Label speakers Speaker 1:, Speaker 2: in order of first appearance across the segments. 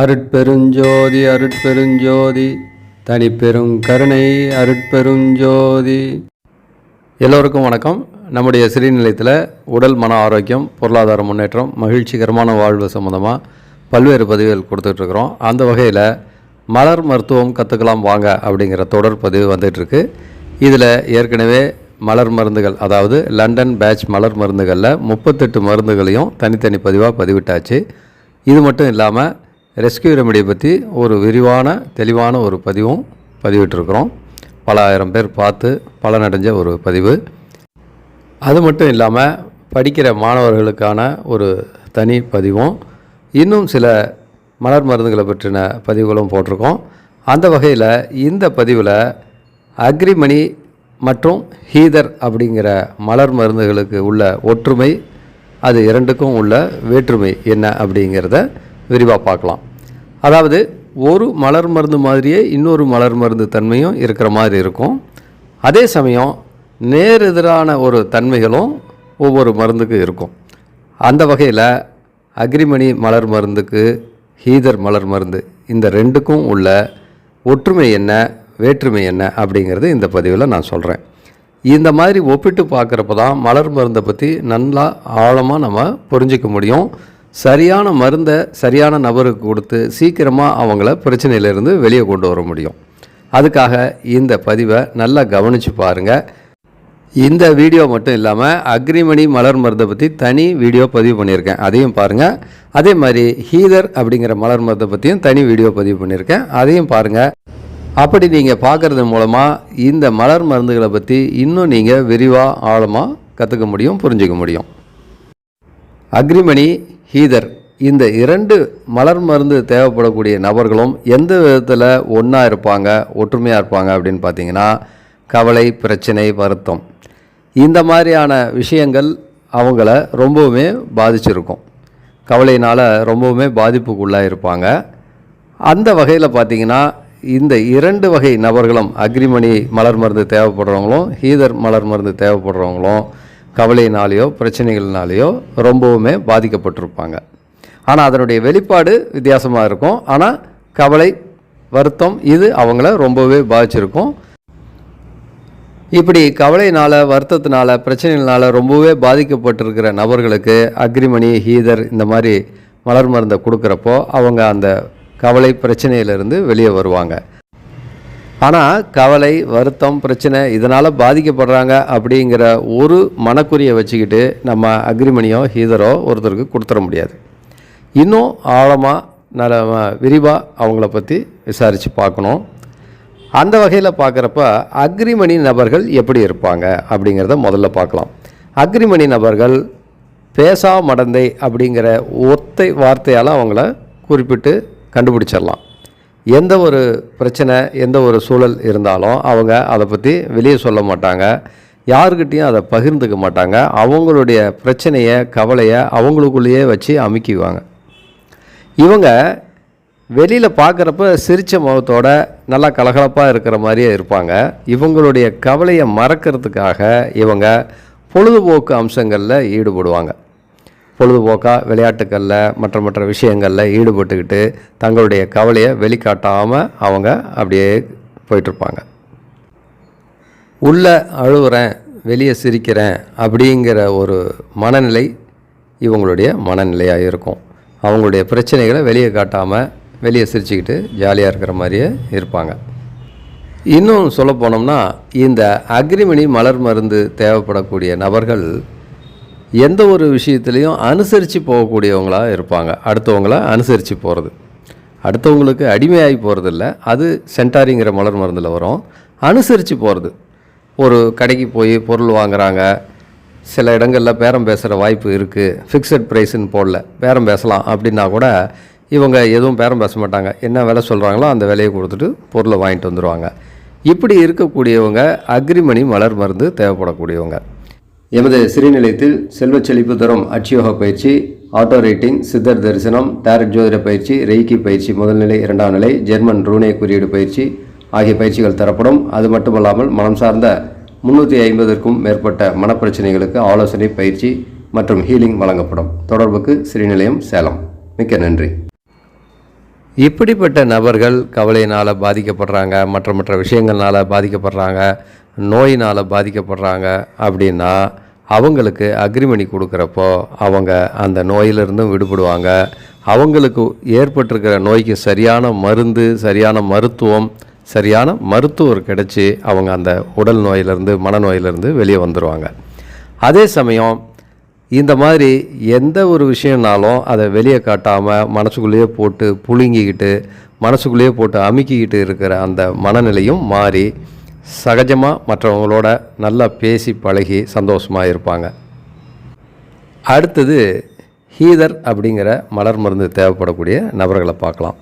Speaker 1: அருட்பெருஞ்சோதி அருட்பெருஞ்சோதி தனிப்பெரும் கருணை அருட்பெருஞ்சோதி. எல்லோருக்கும் வணக்கம். நம்முடைய சிறுநிலையத்தில் உடல் மன ஆரோக்கியம் பொருளாதார முன்னேற்றம் மகிழ்ச்சிகரமான வாழ்வு சம்மந்தமாக பல்வேறு பதிவுகள் கொடுத்துட்ருக்குறோம். அந்த வகையில் மலர் மருத்துவம் கற்றுக்கலாம் வாங்க அப்படிங்கிற தொடர் பதிவு வந்துட்டுருக்கு இதில் ஏற்கனவே மலர் மருந்துகள் அதாவது லண்டன் பேட்ச் மலர் மருந்துகளில் முப்பத்தெட்டு மருந்துகளையும் தனித்தனி பதிவாக பதிவிட்டாச்சு. இது மட்டும் இல்லாமல் ரெஸ்கியூ ரெமெடியை பற்றி ஒரு விரிவான தெளிவான ஒரு பதிவும் பதிவிட்டிருக்கிறோம். பல ஆயிரம் பேர் பார்த்து பலனடைஞ்ச ஒரு பதிவு. அது மட்டும் இல்லாமல் படிக்கிற மாணவர்களுக்கான ஒரு தனி பதிவும். இன்னும் சில மலர் மருந்துகளை பற்றின பதிவுகளும் போட்டிருக்கோம். அந்த வகையில் இந்த பதிவில் அக்ரிமணி மற்றும் ஹீதர் அப்படிங்கிற மலர் மருந்துகளுக்கு உள்ள ஒற்றுமை அது இரண்டுக்கும் உள்ள வேற்றுமை என்ன அப்படிங்கிறத விரிவாக பார்க்கலாம். அதாவது ஒரு மலர் மருந்து மாதிரியே இன்னொரு மலர் மருந்து தன்மையும் இருக்கிற மாதிரி இருக்கும். அதே சமயம் நேர் எதிரான ஒரு தன்மைகளும் ஒவ்வொரு மருந்துக்கு இருக்கும். அந்த வகையில் அக்ரிமணி மலர் மருந்துக்கு ஹீதர் மலர் மருந்து இந்த ரெண்டுக்கும் உள்ள ஒற்றுமை என்ன வேற்றுமை என்ன அப்படிங்கிறது இந்த பதிவில் நான் சொல்கிறேன் இந்த மாதிரி ஒப்பிட்டு பார்க்குறப்ப தான் மலர் மருந்தை பற்றி நல்லா ஆழமாக நம்ம புரிஞ்சிக்க முடியும். சரியான மருந்தை சரியான நபருக்கு கொடுத்து சீக்கிரமாக அவங்கள பிரச்சனையிலேருந்து வெளியே கொண்டு வர முடியும். அதுக்காக இந்த பதிவை நல்லா கவனித்து பாருங்கள் இந்த வீடியோ மட்டும் இல்லாமல் அக்ரிமணி மலர் மருந்தை பற்றி தனி வீடியோ பதிவு பண்ணியிருக்கேன். அதையும் பாருங்கள் அதே மாதிரி ஹீதர் அப்படிங்கிற மலர் மருந்தை பற்றியும் தனி வீடியோ பதிவு பண்ணியிருக்கேன். அதையும் பாருங்கள் அப்படி நீங்கள் பார்க்குறது மூலமாக இந்த மலர் மருந்துகளை பற்றி இன்னும் நீங்கள் விரிவாக ஆழமாக கற்றுக்க முடியும் புரிஞ்சிக்க முடியும். அக்ரிமணி ஹீதர் இந்த இரண்டு மலர் மருந்து தேவைப்படக்கூடிய நபர்களும் எந்த விதத்தில் ஒன்றா இருப்பாங்க ஒற்றுமையாக இருப்பாங்க அப்படின்னு பார்த்தீங்கன்னா கவலை பிரச்சனை வருத்தம். இந்த மாதிரியான விஷயங்கள் அவங்கள ரொம்பவுமே பாதிச்சிருக்கும். கவலையினால் ரொம்பவுமே பாதிப்புக்குள்ளாக இருப்பாங்க அந்த வகையில் பார்த்தீங்கன்னா இந்த இரண்டு வகை நபர்களும் அக்ரிமணி மலர் மருந்து தேவைப்படுறவங்களும் ஹீதர் மலர் மருந்து தேவைப்படுறவங்களும் கவலையினாலேயோ பிரச்சனைகள்னாலேயோ ரொம்பவுமே பாதிக்கப்பட்டிருப்பாங்க. ஆனால் அதனுடைய வெளிப்பாடு வித்தியாசமாக இருக்கும். ஆனால் கவலை வருத்தம் இது அவங்கள ரொம்பவே பாதிச்சிருக்கும். இப்படி கவலையினால் வருத்தத்தினால பிரச்சனைகள்னால ரொம்பவே பாதிக்கப்பட்டிருக்கிற நபர்களுக்கு அக்ரிமணி ஹீதர் இந்த மாதிரி மலர் மருந்தை கொடுக்குறப்போ அவங்க அந்த கவலை பிரச்சனையிலிருந்து வெளியே வருவாங்க. ஆனால் கவலை வருத்தம் பிரச்சனை இதனால் பாதிக்கப்படுறாங்க அப்படிங்கிற ஒரு மனக்குறியை வச்சுக்கிட்டு நம்ம அக்ரிமணியோ ஹீதரோ ஒருத்தருக்கு கொடுத்துட முடியாது. இன்னும் ஆழமாக நல்ல விரிவாக அவங்கள பற்றி விசாரித்து பார்க்கணும். அந்த வகையில் பார்க்குறப்ப அக்ரிமணி நபர்கள் எப்படி இருப்பாங்க அப்படிங்கிறத முதல்ல பார்க்கலாம். அக்ரிமணி நபர்கள் பேசா மடந்தை அப்படிங்கிற ஒத்தை வார்த்தையால் அவங்கள குறிப்பிட்டு கண்டுபிடிச்சிடலாம். எந்த ஒரு பிரச்சனை எந்த ஒரு சூழல் இருந்தாலும் அவங்க அதை பற்றி வெளியே சொல்ல மாட்டாங்க. யாருக்கிட்டேயும் அதை பகிர்ந்துக்க மாட்டாங்க. அவங்களுடைய பிரச்சனையை கவலையை அவங்களுக்குள்ளேயே வச்சு அமுக்கிக்குவாங்க இவங்க வெளியில் பார்க்குறப்ப சிரித்த முகத்தோட நல்லா கலகலப்பாக இருக்கிற மாதிரியே இருப்பாங்க. இவங்களுடைய கவலையை மறக்கிறதுக்காக இவங்க பொழுதுபோக்கு அம்சங்களில் ஈடுபடுவாங்க. பொழுதுபோக்காக விளையாட்டுக்களில் மற்ற மற்ற விஷயங்களில் ஈடுபட்டுக்கிட்டு தங்களுடைய கவலையை வெளிக்காட்டாமல் அவங்க அப்படியே போயிட்டுருப்பாங்க. உள்ளே அழுகுறேன் வெளியே சிரிக்கிறேன் அப்படிங்கிற ஒரு மனநிலை இவங்களுடைய மனநிலையாக இருக்கும். அவங்களுடைய பிரச்சனைகளை வெளியே காட்டாமல் வெளியே சிரிச்சுக்கிட்டு ஜாலியாக இருக்கிற மாதிரியே இருப்பாங்க. இன்னும் சொல்ல போனோம்னா இந்த அக்ரிமணி மலர் மருந்து தேவைப்படக்கூடிய நபர்கள் எந்த ஒரு விஷயத்துலேயும் அனுசரித்து போகக்கூடியவங்களாக இருப்பாங்க. அடுத்தவங்கள அனுசரித்து போகிறது அடுத்தவங்களுக்கு அடிமையாகி போகிறதில்ல அது சென்டாரிங்கிற மலர் மருந்தில் வரும். அனுசரித்து போகிறது ஒரு கடைக்கு போய் பொருள் வாங்குறாங்க. சில இடங்களில் பேரம் பேசுகிற வாய்ப்பு இருக்குது ஃபிக்ஸட் ப்ரைஸ்ன்னு போடல. பேரம் பேசலாம் அப்படின்னா கூட இவங்க எதுவும் பேரம் பேச மாட்டாங்க. என்ன விலை சொல்கிறாங்களோ அந்த விலையை கொடுத்துட்டு பொருளை வாங்கிட்டு வந்துடுவாங்க இப்படி இருக்கக்கூடியவங்க அக்ரிமணி மலர் மருந்து தேவைப்படக்கூடியவங்க. எமது சிறுநிலையத்தில் செல்வச் செழிப்பு தரும் அட்சியோக பயிற்சி ஆட்டோ ரேட்டிங் சித்தர் தரிசனம் டேரட் ஜோதிட பயிற்சி ரெய்கி பயிற்சி முதல்நிலை இரண்டாம் நிலை ஜெர்மன் ரூனே குறியீடு பயிற்சி ஆகிய பயிற்சிகள் தரப்படும். அது மட்டுமல்லாமல் மனம் சார்ந்த முன்னூற்றி ஐம்பதற்கும் மேற்பட்ட மனப்பிரச்சனைகளுக்கு ஆலோசனை பயிற்சி மற்றும் ஹீலிங் வழங்கப்படும். தொடர்புக்கு ஸ்ரீநிலையம் சேலம். மிக்க நன்றி. இப்படிப்பட்ட நபர்கள் கவலையினால் பாதிக்கப்படுறாங்க மற்ற மற்ற விஷயங்கள்னால பாதிக்கப்படுறாங்க நோயினால் பாதிக்கப்படுறாங்க அப்படின்னா அவங்களுக்கு அக்ரிமணி கொடுக்குறப்போ அவங்க அந்த நோயிலிருந்தும் விடுபடுவாங்க. அவங்களுக்கு ஏற்பட்டிருக்கிற நோய்க்கு சரியான மருந்து சரியான மருத்துவம் சரியான மருத்துவர் கிடைச்சி அவங்க அந்த உடல் நோயிலிருந்து மனநோயிலிருந்து வெளியே வந்துடுவாங்க அதே சமயம் இந்த மாதிரி எந்த ஒரு விஷயம்னாலும் அதை வெளியே காட்டாமல் மனசுக்குள்ளேயே போட்டு புழுங்கிக்கிட்டு மனசுக்குள்ளேயே போட்டு அமுக்கிக்கிட்டு இருக்கிற அந்த மனநிலையும் மாறி சகஜமாக மற்றவங்களோட நல்லா பேசி பழகி சந்தோஷமாக இருப்பாங்க. அடுத்தது ஹீதர் அப்படிங்கிற மலர் மருந்து தேவைப்படக்கூடிய நபர்களை பார்க்கலாம்.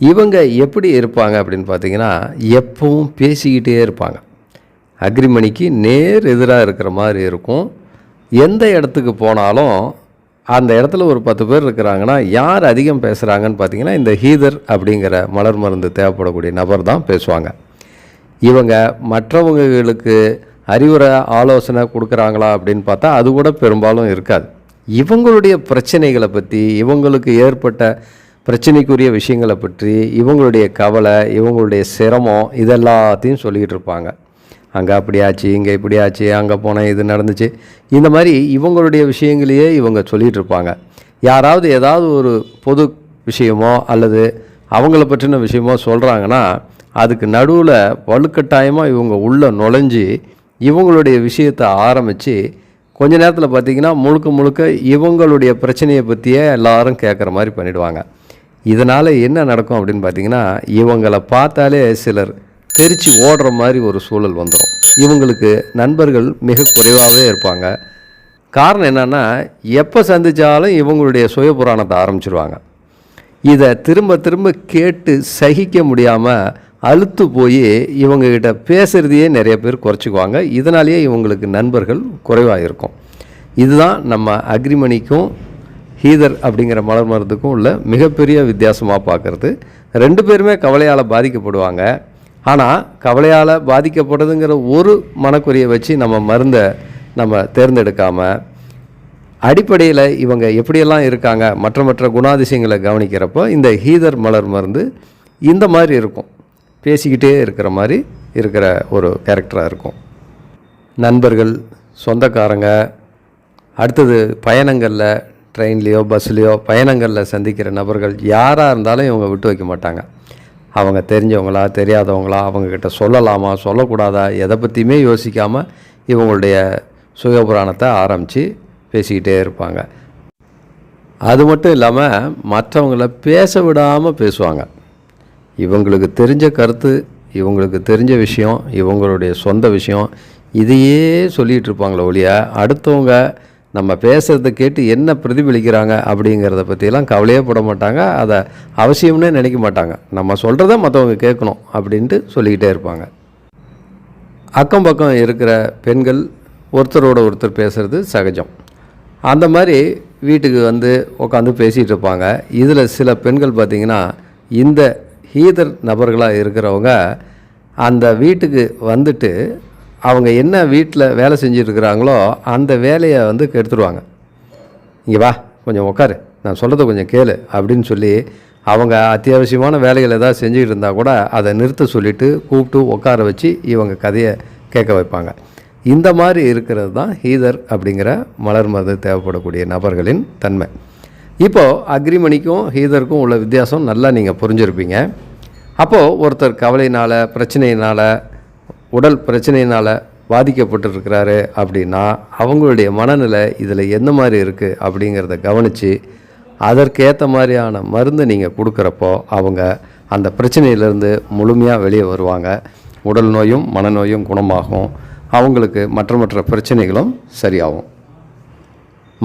Speaker 1: இவங்க எப்படி இருப்பாங்க அப்படின்னு பார்த்தீங்கன்னா எப்பவும் பேசிக்கிட்டே இருப்பாங்க. அக்ரிமணிக்கு நேர் எதிராக இருக்கிற மாதிரி இருக்கும். எந்த இடத்துக்கு போனாலும் அந்த இடத்துல ஒரு பத்து பேர் இருக்கிறாங்கன்னா யார் அதிகம் பேசுகிறாங்கன்னு பார்த்தீங்கன்னா இந்த ஹீதர் அப்படிங்கிற மலர் மருந்து தேவைப்படக்கூடிய நபர் தான் பேசுவாங்க. இவங்க மற்றவங்களுக்கு அறிவுரை ஆலோசனை கொடுக்குறாங்களா அப்படின்னு பார்த்தா அது கூட பெரும்பாலும் இருக்காது. இவங்களுடைய பிரச்சனைகளை பற்றி இவங்களுக்கு ஏற்பட்ட பிரச்சனைக்குரிய விஷயங்களை பற்றி இவங்களுடைய கவலை இவங்களுடைய சிரமம் இதெல்லாத்தையும் சொல்லிக்கிட்டு இருப்பாங்க. அங்கே அப்படி ஆச்சு இங்கே இப்படியாச்சு அங்கே போனேன் இது நடந்துச்சு. இந்த மாதிரி இவங்களுடைய விஷயங்களையே இவங்க சொல்லிகிட்டு இருப்பாங்க. யாராவது ஏதாவது ஒரு பொது விஷயமோ அல்லது அவங்கள பற்றின விஷயமோ சொல்கிறாங்கன்னா அதுக்கு நடுவில் வலுக்கட்டாயமாக இவங்க உள்ளே நுழைஞ்சி இவங்களுடைய விஷயத்தை ஆரம்பித்து கொஞ்ச நேரத்தில் பார்த்திங்கன்னா முழுக்க முழுக்க இவங்களுடைய பிரச்சனையை பற்றியே எல்லாரும் கேட்குற மாதிரி பண்ணிடுவாங்க. இதனால் என்ன நடக்கும் அப்படின்னு பார்த்தீங்கன்னா இவங்களை பார்த்தாலே சிலர் தெரிச்சு ஓடுற மாதிரி ஒரு சூழல் வந்துடும் இவங்களுக்கு நண்பர்கள் மிக குறைவாகவே இருப்பாங்க. காரணம் என்னென்னா எப்போ சந்தித்தாலும் இவங்களுடைய சுய புராணத்தை ஆரம்பிச்சிருவாங்க. இதை திரும்ப திரும்ப கேட்டு சகிக்க முடியாமல் அழுத்து போய் இவங்கக்கிட்ட பேசுகிறதையே நிறைய பேர் குறைச்சிக்குவாங்க. இதனாலேயே இவங்களுக்கு நண்பர்கள் குறைவாக இருக்கும் இதுதான் நம்ம அக்ரிமணிக்கும் ஹீதர் அப்படிங்கிற மலர் மருந்துக்கும் உள்ள மிகப்பெரிய வித்தியாசமாக பார்க்குறது. ரெண்டு பேருமே கவலையால் பாதிக்கப்படுவாங்க. ஆனால் கவலையால் பாதிக்கப்படுதுங்கிற ஒரு மனக்குறியை வச்சு நம்ம மருந்தை நம்ம தேர்ந்தெடுக்காமல் அடிப்படையில் இவங்க எப்படியெல்லாம் இருக்காங்க மற்ற மற்ற குணாதிசயங்களை கவனிக்கிறப்போ இந்த ஹீதர் மலர் மருந்து இந்த மாதிரி இருக்கும். பேசிக்கிட்டே இருக்கிற மாதிரி இருக்கிற ஒரு கேரக்டராக இருக்கும். நண்பர்கள் சொந்தக்காரங்க அடுத்தது பயணங்களில் ட்ரெயின்லேயோ பஸ்லேயோ பயணங்களில் சந்திக்கிற நபர்கள் யாராக இருந்தாலும் இவங்க விட்டு வைக்க மாட்டாங்க. அவங்க தெரிஞ்சவங்களா தெரியாதவங்களா அவங்கக்கிட்ட சொல்லலாமா சொல்லக்கூடாதா எதை பற்றியுமே யோசிக்காமல் இவங்களுடைய சுயபுராணத்தை ஆரம்பித்து பேசிக்கிட்டே இருப்பாங்க. அது மட்டும் இல்லாமல் மற்றவங்கள பேச விடாமல் பேசுவாங்க. இவங்களுக்கு தெரிஞ்ச கருத்து இவங்களுக்கு தெரிஞ்ச விஷயம் இவங்களுடைய சொந்த விஷயம் இதையே சொல்லிகிட்டு இருப்பாங்களே ஒழிய அடுத்தவங்க நம்ம பேசுகிறத கேட்டு என்ன பிரதிபலிக்கிறாங்க அப்படிங்கிறத பற்றியெல்லாம் கவலையே பட மாட்டாங்க. அதை அவசியம்னே நினைக்க மாட்டாங்க. நம்ம சொல்கிறத மற்றவங்க கேட்கணும் அப்படின்ட்டு சொல்லிக்கிட்டே இருப்பாங்க. அக்கம் பக்கம் இருக்கிற பெண்கள் ஒருத்தரோட ஒருத்தர் பேசுகிறது சகஜம். அந்த மாதிரி வீட்டுக்கு வந்து உட்காந்து பேசிகிட்டு இருப்பாங்க. இதில் சில பெண்கள் பார்த்திங்கன்னா இந்த ஹீதர் நபர்களாக இருக்கிறவங்க அந்த வீட்டுக்கு வந்துட்டு அவங்க என்ன வீட்டில் வேலை செஞ்சுருக்கிறாங்களோ அந்த வேலையை வந்து கெடுத்துருவாங்க. இங்கே வா கொஞ்சம் உட்காரு நான் சொல்கிறத கொஞ்சம் கேளு அப்படின்னு சொல்லி அவங்க அத்தியாவசியமான வேலைகள் ஏதாவது செஞ்சுக்கிட்டு இருந்தால் கூட அதை நிறுத்த சொல்லிவிட்டு கூப்பிட்டு உட்கார வச்சு இவங்க கதையை கேட்க வைப்பாங்க. இந்த மாதிரி இருக்கிறது தான் ஹீதர் அப்படிங்கிற மலர் மருந்து தேவைப்படக்கூடிய நபர்களின் தன்மை. இப்போது அக்ரிமணிக்கும் ஹீதருக்கும் உள்ள வித்தியாசம் நல்லா நீங்கள் புரிஞ்சுருப்பீங்க. அப்போது ஒருத்தர் கவலையினால் பிரச்சனையினால் உடல் பிரச்சனையினால் பாதிக்கப்பட்டிருக்கிறாரு அப்படின்னா அவங்களுடைய மனநிலை இதில் எந்த மாதிரி இருக்குது அப்படிங்கிறத கவனித்து அதற்கேற்ற மாதிரியான மருந்து நீங்கள் கொடுக்குறப்போ அவங்க அந்த பிரச்சனையிலேருந்து முழுமையாக வெளியே வருவாங்க. உடல் நோயும் மனநோயும் குணமாகும். அவங்களுக்கு மற்ற மற்ற பிரச்சனைகளும் சரியாகும்.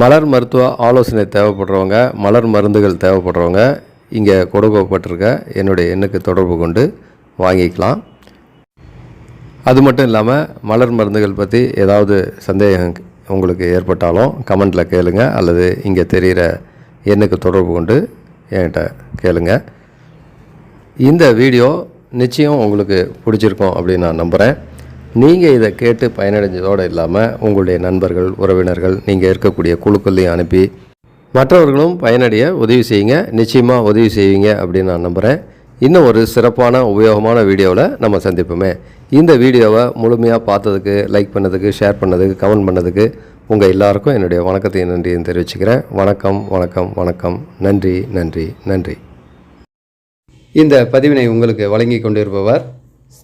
Speaker 1: மலர் மருத்துவ ஆலோசனை தேவைப்படுறவங்க மலர் மருந்துகள் தேவைப்படுறவங்க இங்கே கொடுக்கப்பட்டிருக்க என்னுடைய எண்ணுக்கு தொடர்பு கொண்டு வாங்கிக்கலாம். அது மட்டும் இல்லாமல் மலர் மருந்துகள் பற்றி ஏதாவது சந்தேகம் உங்களுக்கு ஏற்பட்டாலும் கமெண்ட்டில் கேளுங்க அல்லது இங்கே தெரிகிற எண்ணுக்கு தொடர்பு கொண்டு என்கிட்ட கேளுங்க. இந்த வீடியோ நிச்சயம் உங்களுக்கு பிடிச்சிருக்கும் அப்படின்னு நான் நம்புகிறேன் நீங்கள் இதை கேட்டு பயனடைஞ்சதோடு இல்லாமல் உங்களுடைய நண்பர்கள் உறவினர்கள் நீங்கள் இருக்கக்கூடிய குழுக்கள்லையும் அனுப்பி
Speaker 2: மற்றவர்களும் பயனடைய உதவி செய்யுங்க. நிச்சயமாக உதவி செய்வீங்க அப்படின்னு நான் நம்புகிறேன் இன்னும் ஒரு சிறப்பான உபயோகமான வீடியோவில் நம்ம சந்திப்போமே. இந்த வீடியோவை முழுமையாக பார்த்ததுக்கு லைக் பண்ணதுக்கு ஷேர் பண்ணதுக்கு கமெண்ட் பண்ணதுக்கு உங்கள் எல்லாருக்கும் என்னுடைய வணக்கத்தையும் நன்றியும் தெரிவிச்சுக்கிறேன். வணக்கம் வணக்கம் வணக்கம். நன்றி நன்றி நன்றி.
Speaker 1: இந்த பதிவினை உங்களுக்கு வழங்கி கொண்டிருப்பவர்